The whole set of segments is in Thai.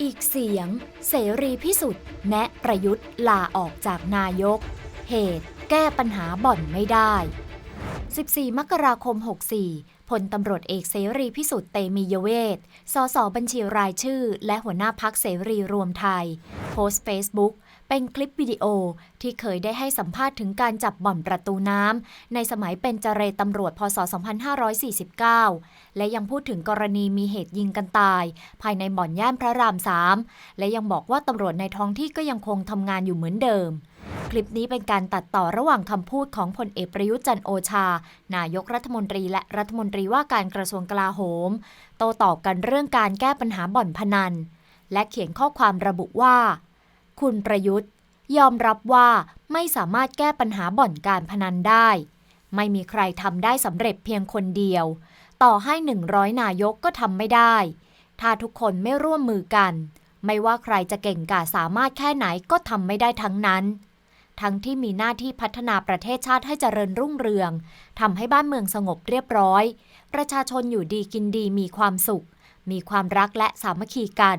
อีกเสียง เสรีพิสุทธิ์แนะประยุทธ์ลาออกจากนายก เหตุแก้ปัญหาบ่อนไม่ได้ 14 มกราคม 64 พลตำรวจเอกเสรีพิสุทธิ์เตมียเวท สสบัญชีรายชื่อ และหัวหน้าพักเสรีรวมไทย โพสต์เฟซบุ๊ก เป็นคลิปวิดีโอที่เคยได้ให้สัมภาษณ์ถึงการจับบ่อนประตูน้ำในสมัยเป็นเจรตำรวจพศ 2549 และยังพูดถึงกรณีมีเหตุยิงกันตาย ภายในบ่อนย่านพระรามสามและยังบอกว่าตำรวจในท้องที่ก็ยังคงทำงานอยู่เหมือนเดิมคลิปนี้เป็นการตัดต่อระหว่างคำพูดของพลเอกประยุทธ์จันโอชา นายกรัฐมนตรีและรัฐมนตรีว่าการกระทรวงกลาโหม โต้ตอบกันเรื่องการแก้ปัญหาบ่อนพนัน และเขียนข้อความระบุว่า คุณประยุทธ์ ยอมรับว่าไม่สามารถแก้ปัญหาบ่อนการพนันได้ ไม่มีใครทำได้สำเร็จเพียงคนเดียว ต่อให้ 100 นายกก็ทำไม่ได้ ถ้าทุกคนไม่ร่วมมือกัน ไม่ว่าใครจะเก่งกาสามารถแค่ไหนก็ทำไม่ได้ทั้งนั้นทั้งที่มีหน้าที่พัฒนาประเทศชาติให้เจริญรุ่งเรือง ทำให้บ้านเมืองสงบเรียบร้อย ประชาชนอยู่ดีกินดีมีความสุข มีความรักและสามัคคีกัน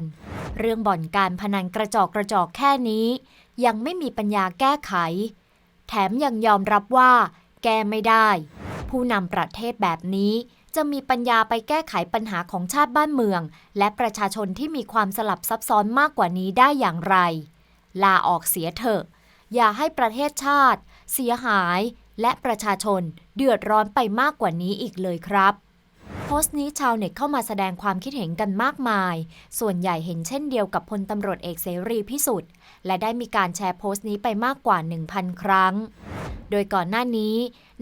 เรื่องบ่อนการพนันกระจอกกระจอกแค่นี้ ยังไม่มีปัญญาแก้ไข แถมยังยอมรับว่า แก้ไม่ได้ ผู้นำประเทศแบบนี้จะมีปัญญาไปแก้ไขปัญหาของชาติบ้านเมือง และประชาชนที่มีความสลับซับซ้อนมากกว่านี้ได้อย่างไร ลาออกเสียเถอะ อย่าให้ประเทศชาติ เสียหายและประชาชนเดือดร้อนไปมากกว่านี้อีกเลยครับ โพสต์นี้ชาวเน็ตเข้ามาแสดงความคิดเห็นกันมากมาย ส่วนใหญ่เห็นเช่นเดียวกับพลตำรวจเอกเสรีพิสุทธิ์ และได้มีการแชร์โพสต์นี้ไปมากกว่า 1,000 ครั้ง โดยก่อนหน้านี้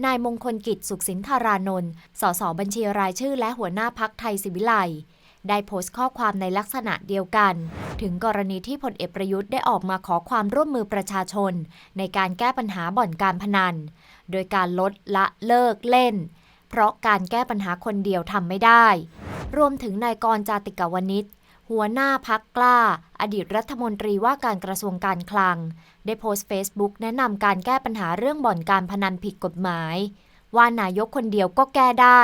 นายมงคลกิจสุขสินธารานนท์ สสบัญชีรายชื่อและหัวหน้าพักไทยศิวิไลได้โพสต์ข้อความในลักษณะเดียวกัน ถึงกรณีที่พลเอกประยุทธ์ได้ออกมาขอความร่วมมือประชาชน ในการแก้ปัญหาบ่อนการพนัน โดยการลดละเลิกเล่น เพราะการแก้ปัญหาคนเดียวทำไม่ได้ รวมถึงนายกรจาติกาวนิชหัวหน้าพักกล้า อดีตรัฐมนตรีว่าการกระทรวงการคลัง ได้โพสต์เฟซบุ๊กแนะนำการแก้ปัญหาเรื่องบ่อนการพนันผิดกฎหมาย ว่านายกคนเดียวก็แก้ได้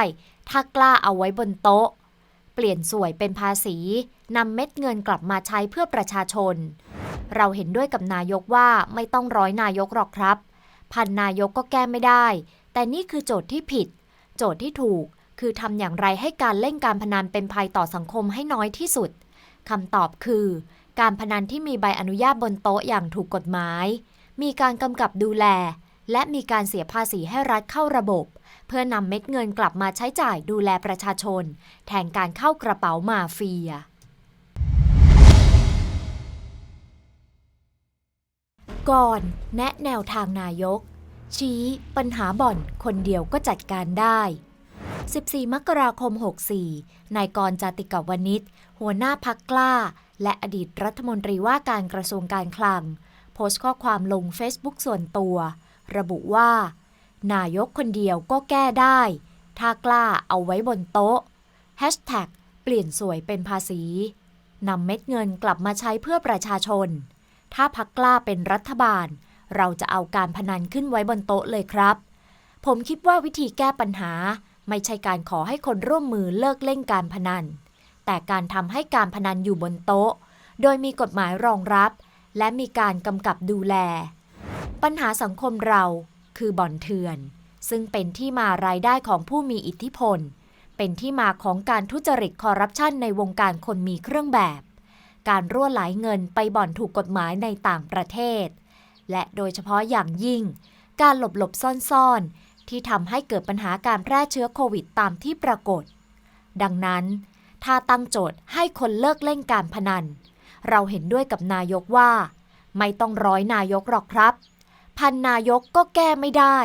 ถ้ากล้าเอาไว้บนโต๊ะ เปลี่ยนสวยเป็นภาษีนำเม็ดเงินกลับมาใช้เพื่อประชาชน เราเห็นด้วยกับนายกว่าไม่ต้องร้อยนายกหรอกครับ พันนายกก็แก้ไม่ได้ แต่นี่คือโจทย์ที่ผิด โจทย์ที่ถูก คือทำอย่างไรให้การเล่นการพนันเป็นภัยต่อสังคมให้น้อยที่สุดคำตอบคือ การพนันที่มีใบอนุญาตบนโต๊ะอย่างถูกกฎหมาย มีการกำกับดูแล และมีการเสียภาษีให้รัฐเข้าระบบ เพื่อนำเม็ดเงินกลับมาใช้จ่ายดูแลประชาชน แทนการเข้ากระเป๋ามาเฟียก่อนแนะแนวทางนายก ชี้ปัญหาบ่อนคนเดียวก็จัดการได้ 14 มกราคม 64 นายกรจาติกาวนิชหัวหน้าพักกล้า และอดีตรัฐมนตรีว่าการกระทรวงการคลัง โพสต์ข้อความลง Facebook ส่วนตัว ระบุว่า นายกคนเดียวก็แก้ได้ ถ้ากล้าเอาไว้บนโต๊ะ Hashtag เปลี่ยนสวยเป็นภาษีนำเม็ดเงินกลับมาใช้เพื่อประชาชน ถ้าพักกล้าเป็นรัฐบาล เราจะเอาการพนันขึ้นไว้บนโต๊ะเลยครับ ผมคิดว่าวิธีแก้ปัญหา ไม่ใช่การขอให้คนร่วมมือเลิกเล่นการพนัน แต่การทำให้การพนันอยู่บนโต๊ะ โดยมีกฎหมายรองรับ และมีการกำกับดูแล ปัญหาสังคมเราคือบ่อนเถื่อน ซึ่งเป็นที่มารายได้ของผู้มีอิทธิพล เป็นที่มาของการทุจริตคอร์รัปชันในวงการคนมีเครื่องแบบ การรั่วไหลเงินไปบ่อนถูกกฎหมายในต่างประเทศ และโดยเฉพาะอย่างยิ่ง การหลบหลบซ่อนๆ ที่ทำให้เกิดปัญหาการแพร่เชื้อโควิดตามที่ปรากฏ ดังนั้น ถ้าตั้งโจทย์ให้คนเลิกเล่นการพนัน เราเห็นด้วยกับนายกว่า ไม่ต้องร้อยนายกหรอกครับ พันนายกก็แก้ไม่ได้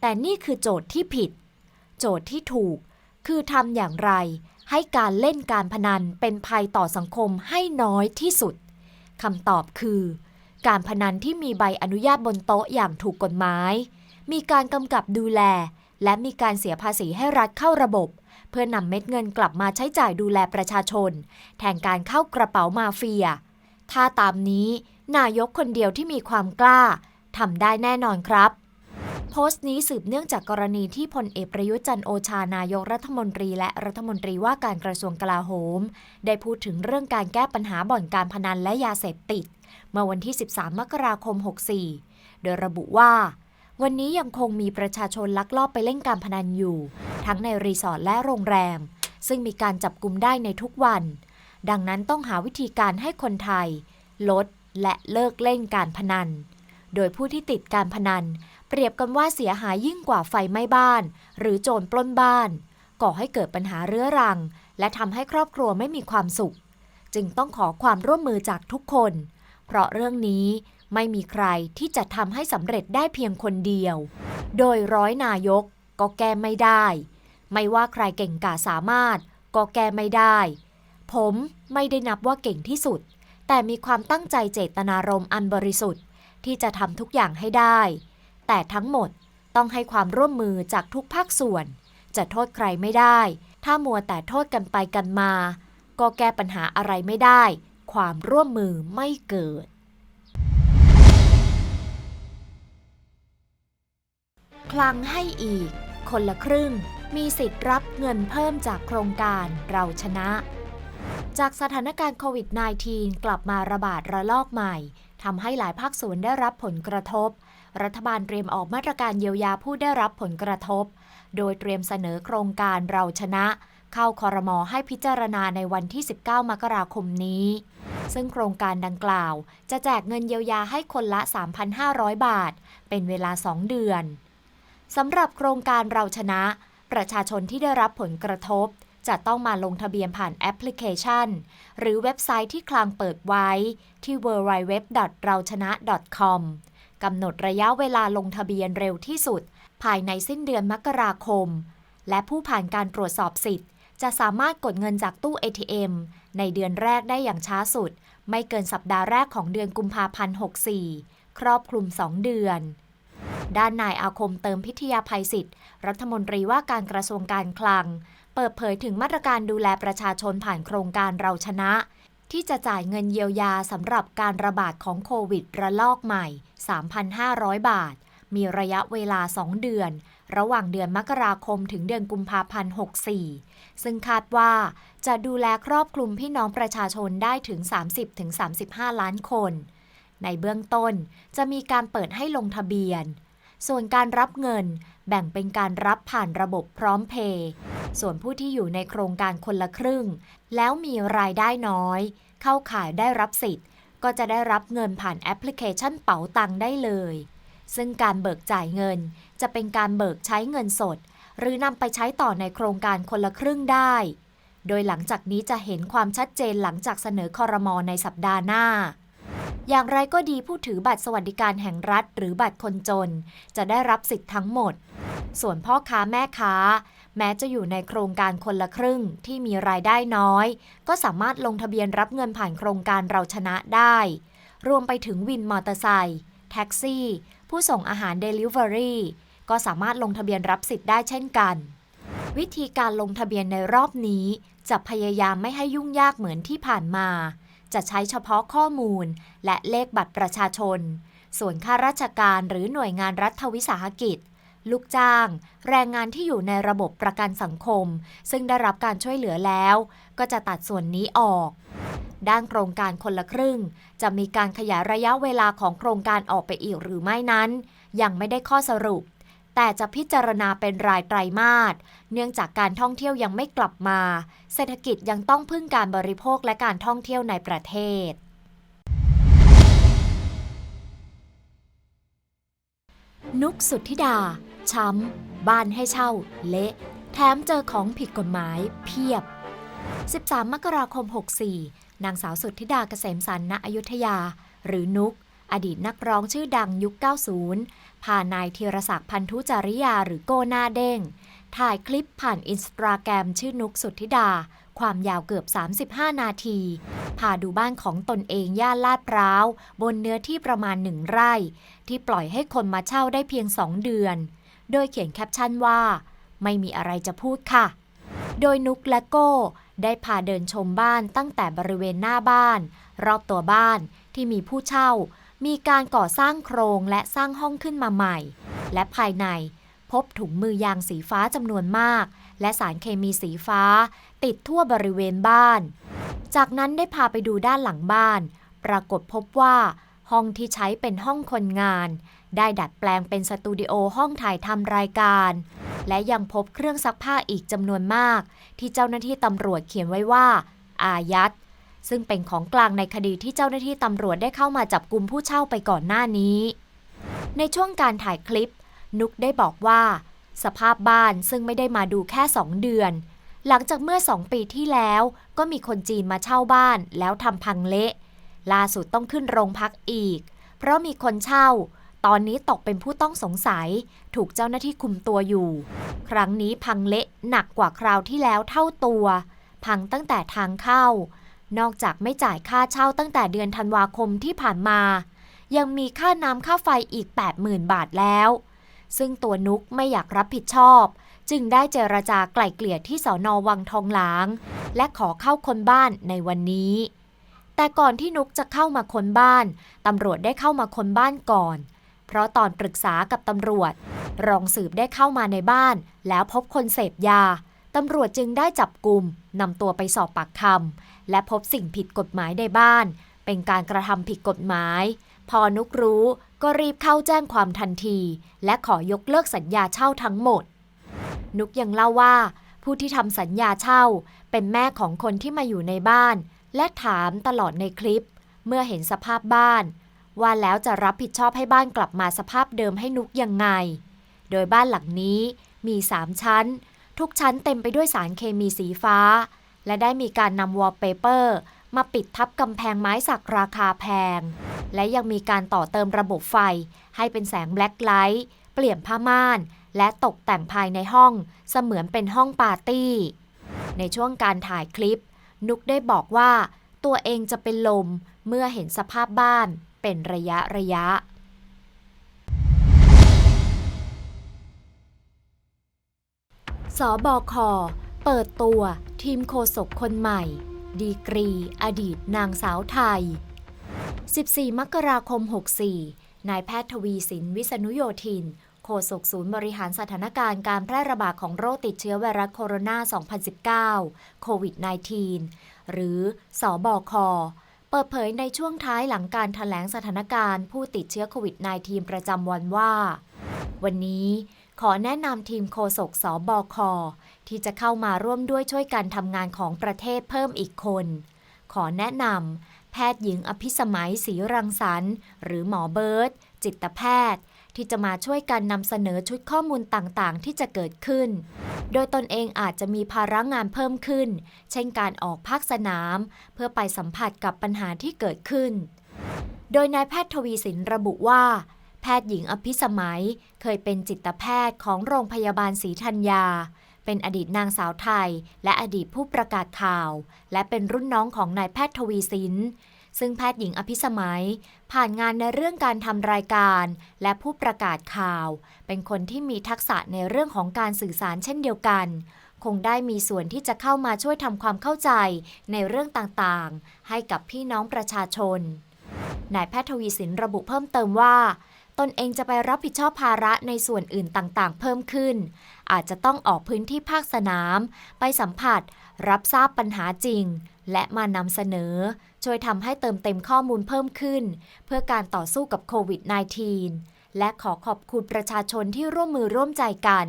แต่นี่คือโจทย์ที่ผิด โจทย์ที่ถูกคือทำอย่างไรให้การเล่นการพนันเป็นภัยต่อสังคมให้น้อยที่สุดคำตอบคือ การพนันที่มีใบอนุญาตบนโต๊ะอย่างถูกกฎหมาย มีการกำกับดูแล และมีการเสียภาษีให้รัฐเข้าระบบ เพื่อนำเม็ดเงินกลับมาใช้จ่ายดูแลประชาชน แทนการเข้ากระเป๋ามาเฟีย ถ้าตามนี้ นายกคนเดียวที่มีความกล้าทำได้แน่นอนครับโพสต์นี้สืบเนื่องจากกรณีที่พลเอกประยุทธ์จันโอชานายกรัฐมนตรี และรัฐมนตรีว่าการกระทรวงกลาโหม ได้พูดถึงเรื่องการแก้ปัญหาบ่อนการพนันและยาเสพติด เมื่อวันที่ 13 มกราคม 64 โดยระบุว่า วันนี้ยังคงมีประชาชนลักลอบไปเล่นการพนันอยู่ ทั้งในรีสอร์ทและโรงแรม ซึ่งมีการจับกลุ่มได้ในทุกวัน ดังนั้นต้องหาวิธีการให้คนไทย ลดและเลิกเล่นการพนัน โดยผู้ที่ติดการพนัน เปรียบกันว่าเสียหายยิ่งกว่าไฟไหม้บ้าน หรือโจรปล้นบ้าน ก่อให้เกิดปัญหาเรื้อรัง และทำให้ครอบครัวไม่มีความสุข จึงต้องขอความร่วมมือจากทุกคน เพราะเรื่องนี้ไม่มีใครที่จะทำให้สำเร็จได้เพียงคนเดียว โดยร้อยนายกก็แก้ไม่ได้ ไม่ว่าใครเก่งกาสามารถ ก็แก้ไม่ได้ ผมไม่ได้นับว่าเก่งที่สุด แต่มีความตั้งใจเจตนารมณ์อันบริสุทธิ์ ที่จะทำทุกอย่างให้ได้ แต่ทั้งหมดต้องให้ความร่วมมือจากทุกภาคส่วน จะโทษใครไม่ได้ ถ้ามัวแต่โทษกันไปกันมา ก็แก้ปัญหาอะไรไม่ได้ ความร่วมมือไม่เกิด คลังให้อีก คนละครึ่ง มีสิทธิ์รับเงินเพิ่มจากโครงการเราชนะ จากสถานการณ์โควิด -19 กลับมาระบาดระลอกใหม่ทำให้หลายภาคส่วนได้รับผลกระทบ รัฐบาลเตรียมออกมาตรการเยียวยาผู้ได้รับผลกระทบ โดยเตรียมเสนอโครงการเราชนะ เข้าคอรมอให้พิจารณาในวันที่ 19 มกราคมนี้ ซึ่งโครงการดังกล่าว จะแจกเงินเยียวยาให้คนละ 3,500 บาท เป็นเวลา 2 เดือนสำหรับโครงการเราชนะ ประชาชนที่ได้รับผลกระทบ จะต้องมาลงทะเบียนผ่านแอปพลิเคชัน หรือเว็บไซต์ที่คลังเปิดไว้ที่ www. เราชนะ .com กำหนดระยะเวลาลงทะเบียนเร็วที่สุด ภายในสิ้นเดือนมกราคม และผู้ผ่านการตรวจสอบสิทธิ์ จะสามารถกดเงินจากตู้ ATM ในเดือนแรกได้อย่างช้าสุด ไม่เกินสัปดาห์แรกของเดือนกุมภาพันธ์ 64 ครอบคลุม 2 เดือน ด้านนายอาคมเติมพิทยาภัยศิษย์รัฐมนตรีว่าการกระทรวงการคลัง เปิดเผยถึงมาตรการดูแลประชาชนผ่านโครงการเราชนะ ที่จะจ่ายเงินเยียวยาสำหรับการระบาดของโควิดระลอกใหม่ 3,500 บาท มีระยะเวลา 2 เดือน ระหว่างเดือนมกราคมถึงเดือนกุมภาพันธ์ 64 ซึ่งคาดว่าจะดูแลครอบคลุมพี่น้องประชาชนได้ถึง 30-35 ล้านคน ในเบื้องต้นจะมีการเปิดให้ลงทะเบียน ส่วนการรับเงินแบ่งเป็นการรับผ่านระบบพร้อมเพย์ส่วนผู้ที่อยู่ในโครงการคนละครึ่ง แล้วมีรายได้น้อย เข้าข่ายได้รับสิทธิ์ ก็จะได้รับเงินผ่านแอปพลิเคชันเป๋าตังได้เลย ซึ่งการเบิกจ่ายเงิน จะเป็นการเบิกใช้เงินสด หรือนำไปใช้ต่อในโครงการคนละครึ่งได้ โดยหลังจากนี้จะเห็นความชัดเจนหลังจากเสนอคอรมอในสัปดาห์หน้าอย่างไรก็ดีผู้ถือบัตรสวัสดิการแห่งรัฐ หรือบัตรคนจน จะได้รับสิทธิ์ทั้งหมด ส่วนพ่อค้าแม่ค้า แม้จะอยู่ในโครงการคนละครึ่งที่มีรายได้น้อย ก็สามารถลงทะเบียนรับเงินผ่านโครงการเราชนะได้ รวมไปถึงวินมอเตอร์ไซค์แท็กซี่ ผู้ส่งอาหารเดลิเวอรี่ก็สามารถลงทะเบียนรับสิทธิ์ได้เช่นกัน วิธีการลงทะเบียนในรอบนี้ จะพยายามไม่ให้ยุ่งยากเหมือนที่ผ่านมา จะใช้เฉพาะข้อมูล และเลขบัตรประชาชน ส่วนข้าราชการหรือหน่วยงานรัฐวิสาหกิจ ลูกจ้าง แรงงานที่อยู่ในระบบประกันสังคม ซึ่งได้รับการช่วยเหลือแล้ว ก็จะตัดส่วนนี้ออก ด้านโครงการคนละครึ่ง จะมีการขยายระยะเวลาของโครงการออกไปอีกหรือไม่นั้น ยังไม่ได้ข้อสรุป แต่จะพิจารณาเป็นรายไตรมาสเนื่องจากการท่องเที่ยวยังไม่กลับมา เศรษฐกิจยังต้องพึ่งการบริโภคและการท่องเที่ยวในประเทศนุกสุทธิดา ช้ำ บ้านให้เช่า เละ แถมเจอของผิดกฎหมายเพียบ 13 มกราคม 64 นางสาวสุทธิดาเกษมสันณอยุธยา หรือนุก อดีตนักร้องชื่อดังยุค 90 พานายธีรศักดิ์พันธุจาริยาหรือโกหน้าเด้ง ถ่ายคลิปผ่านอินสตาแกรมชื่อนุกสุทธิดา ความยาวเกือบ 35 นาที พาดูบ้านของตนเองย่านลาดพร้าว บนเนื้อที่ประมาณหนึ่งไร่ ที่ปล่อยให้คนมาเช่าได้เพียง2เดือน โดยเขียนแคปชั่นว่า ไม่มีอะไรจะพูดค่ะ โดยนุกและโก้ ได้พาเดินชมบ้านตั้งแต่บริเวณหน้าบ้าน รอบตัวบ้านที่มีผู้เช่า มีการก่อสร้างโครงและสร้างห้องขึ้นมาใหม่ และภายในพบถุงมือยางสีฟ้าจำนวนมาก และสารเคมีสีฟ้า ติดทั่วบริเวณบ้าน จากนั้นได้พาไปดูด้านหลังบ้าน ปรากฏพบว่า ห้องที่ใช้เป็นห้องคนงาน ได้ดัดแปลงเป็นสตูดิโอห้องถ่ายทำรายการ และยังพบเครื่องซักผ้าอีกจำนวนมาก ที่เจ้าหน้าที่ตำรวจเขียนไว้ว่า อายัด ซึ่งเป็นของกลางในคดีที่เจ้าหน้าที่ตำรวจได้เข้ามาจับกลุ่มผู้เช่าไปก่อนหน้านี้ ในช่วงการถ่ายคลิป นุกได้บอกว่า สภาพบ้านซึ่งไม่ได้มาดูแค่ 2 เดือน หลังจากเมื่อ 2 ปีที่แล้ว ก็มีคนจีนมาเช่าบ้านแล้วทำพังเละ ล่าสุดต้องขึ้นโรงพักอีก เพราะมีคนเช่า ตอนนี้ตกเป็นผู้ต้องสงสัย ถูกเจ้าหน้าที่คุมตัวอยู่ ครั้งนี้พังเละหนักกว่าคราวที่แล้วเท่าตัว พังตั้งแต่ทางเข้า นอกจากไม่จ่ายค่าเช่าตั้งแต่เดือนธันวาคมที่ผ่านมา ยังมีค่าน้ำค่าไฟอีก 80,000 บาทแล้ว ซึ่งตัวนุกไม่อยากรับผิดชอบจึงได้เจรจาไกล่เกลี่ยที่สอนอวังทองหลาง และขอเข้าคนบ้านในวันนี้ แต่ก่อนที่นุกจะเข้ามาค้นบ้าน ตำรวจได้เข้ามาค้นบ้านก่อน เพราะตอนปรึกษากับตำรวจ รองสืบได้เข้ามาในบ้าน แล้วพบคนเสพยา ตำรวจจึงได้จับกลุ่มนำตัวไปสอบปากคำและพบสิ่งผิดกฎหมายในบ้าน เป็นการกระทำผิดกฎหมาย พอนุกรู้ก็รีบเข้าแจ้งความทันที และขอยกเลิกสัญญาเช่าทั้งหมด นุกยังเล่าว่า ผู้ที่ทำสัญญาเช่า เป็นแม่ของคนที่มาอยู่ในบ้าน และถามตลอดในคลิป เมื่อเห็นสภาพบ้าน ว่าแล้วจะรับผิดชอบให้บ้านกลับมาสภาพเดิมให้นุกยังไง โดยบ้านหลังนี้มี3ชั้น ทุกชั้นเต็มไปด้วยสารเคมีสีฟ้า และได้มีการนำวอลเปเปอร์มาปิดทับกำแพงไม้สักราคาแพง และยังมีการต่อเติมระบบไฟ ให้เป็นแสงแบล็คไลท์ เปลี่ยนผ้าม่าน และตกแต่งภายในห้อง เสมือนเป็นห้องปาร์ตี้ ในช่วงการถ่ายคลิป นุกได้บอกว่า ตัวเองจะเป็นลมเมื่อเห็นสภาพบ้านเป็นระยะระยะ สบค เปิดตัวทีมโฆษกคนใหม่ ดีกรี อดีตนางสาวไทย 14 มกราคม 64 นายแพทย์ทวีสินวิษณุโยธิน โฆษกศูนย์บริหารสถานการณ์การแพร่ระบาดของโรคติดเชื้อไวรัสโคโรนา 2019 โควิด -19 หรือสอบอคเปิดเผยในช่วงท้ายหลังการถแถลงสถานการณ์ผู้ติดเชื้อโควิด -19 ประจำวันว่า วันนี้ขอแนะนำทีมโฆษกสบค ที่จะเข้ามาร่วมด้วยช่วยกันทำงานของประเทศเพิ่มอีกคน ขอแนะนำแพทย์หญิงอภิสมัยศรีรังสรรค์ หรือหมอเบิร์ตจิตแพทย์ ที่จะมาช่วยกันนำเสนอชุดข้อมูลต่างๆ ที่จะเกิดขึ้น โดยตนเองอาจจะมีภาระงานเพิ่มขึ้น เช่นการออกภาคสนาม เพื่อไปสัมผัสกับปัญหาที่เกิดขึ้น โดยนายแพทย์ทวีสินระบุว่า แพทย์หญิงอภิสมัย เคยเป็นจิตแพทย์ของโรงพยาบาลศรีธัญญาเป็นอดีตนางสาวไทย และอดีตผู้ประกาศข่าว และเป็นรุ่นน้องของนายแพทย์ทวีสิน ซึ่งแพทย์หญิงอภิสมัย ผ่านงานในเรื่องการทำรายการ และผู้ประกาศข่าว เป็นคนที่มีทักษะในเรื่องของการสื่อสารเช่นเดียวกัน คงได้มีส่วนที่จะเข้ามาช่วยทำความเข้าใจในเรื่องต่างๆ ให้กับพี่น้องประชาชนนายแพทย์ทวีสินระบุเพิ่มเติมว่าตนเองจะไปรับผิดชอบภาระในส่วนอื่นต่างๆ เพิ่มขึ้น อาจจะต้องออกพื้นที่ภาคสนาม ไปสัมผัส รับทราบปัญหาจริง และมานำเสนอ ช่วยทำให้เติมเต็มข้อมูลเพิ่มขึ้น เพื่อการต่อสู้กับโควิด -19 และขอขอบคุณประชาชนที่ร่วมมือร่วมใจกัน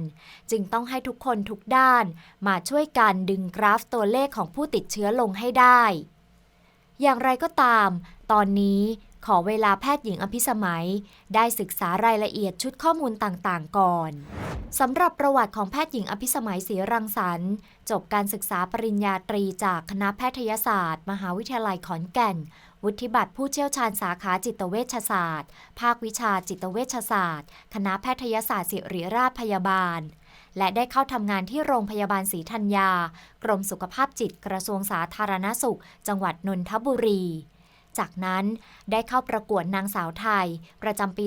จึงต้องให้ทุกคนทุกด้าน มาช่วยกันดึงกราฟตัวเลขของผู้ติดเชื้อลงให้ได้ อย่างไรก็ตาม ตอนนี้ ขอเวลาแพทย์หญิงอภิสมัย ได้ศึกษารายละเอียดชุดข้อมูลต่างๆ ก่อนสำหรับประวัติของแพทย์หญิงอภิสมัยศรีรังสรรค์ จบการศึกษาปริญญาตรีจากคณะแพทยศาสตร์ มหาวิทยาลัยขอนแก่น วุฒิบัตรผู้เชี่ยวชาญสาขาจิตเวชศาสตร์ ภาควิชาจิตเวชศาสตร์ คณะแพทยศาสตร์ศิริราชพยาบาล และได้เข้าทำงานที่โรงพยาบาลศรีธัญญา กรมสุขภาพจิตกระทรวงสาธารณสุข จังหวัดนนทบุรี จากนั้นได้เข้าประกวดนางสาวไทย ประจำปี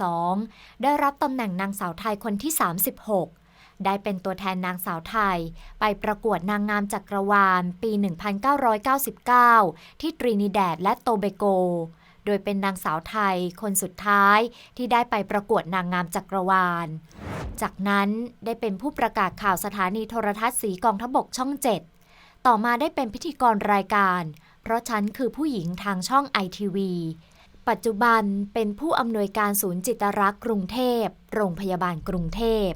2542 ได้รับตำแหน่งนางสาวไทยคนที่ 36ได้เป็นตัวแทนนางสาวไทย ไปประกวดนางงามจักรวาล ปี 1999 ที่ตรินิแดดและโตเบโก โดยเป็นนางสาวไทยคนสุดท้ายที่ได้ไปประกวดนางงามจักรวาล จากนั้นได้เป็นผู้ประกาศข่าวสถานีโทรทัศน์สีกองทบกช่อง 7 ต่อมาได้เป็นพิธีกรรายการ เพราะฉันคือผู้หญิงทางช่องไอทีวี ปัจจุบันเป็นผู้อำนวยการศูนย์จิตรักษ์กรุงเทพ โรงพยาบาลกรุงเทพ